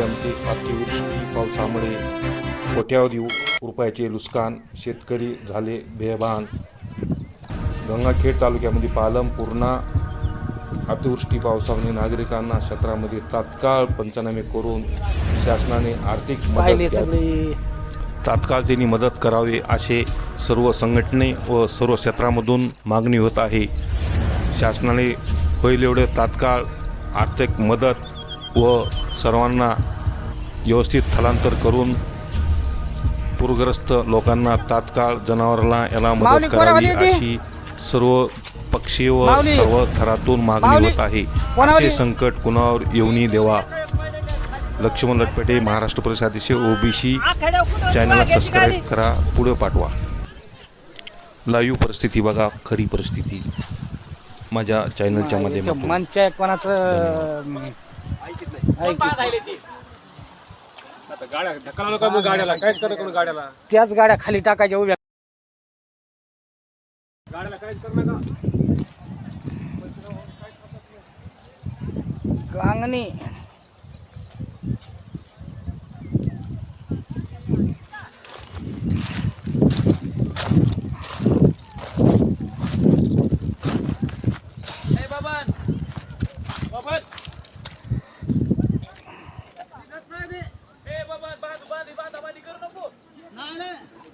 जिल्ह्यामध्ये अतिवृष्टी पावसामुळे कोट्यावधी रुपयाचे नुकसान शेतकरी झाले बेभान. गंगाखेड तालुक्यामध्ये पालम पूर्णा अतिवृष्टी पावसामुळे नागरिकांना क्षेत्रामध्ये तात्काळ पंचनामे करून शासनाने आर्थिक मदत द्यावी. तात्काळ त्यांनी मदत करावी असे सर्व संघटने व सर्व क्षेत्रामधून मागणी होत आहे. शासनाने होईल एवढे तात्काळ आर्थिक मदत व सर्वांना व्यवस्थित स्थलांतर करून पूरग्रस्त लोकांना तात्काळ जनावराला याला मदत करावी? अशी सर्व पक्षी व. सर्व थरातून मागणी. होत आहे? असे संकट कुणावर येऊनी देवा. लक्ष्मण लटपेटे महाराष्ट्र अध्यक्ष ओबीसी चॅनलला सबस्क्राईब करा. पुढे पाठवा. लाईव्ह परिस्थिती बघा. खरी परिस्थिती माझ्या चॅनलच्या मनच्या कोणाचं? आता गाड्या धक्का लावू नका मग गाड्याला? काहीच करू नका गाड्याला? त्याच गाड्या खाली टाकायच्या उभ्या. गाड्याला काहीच करू नका गांगणी. Passport. Nein, nein.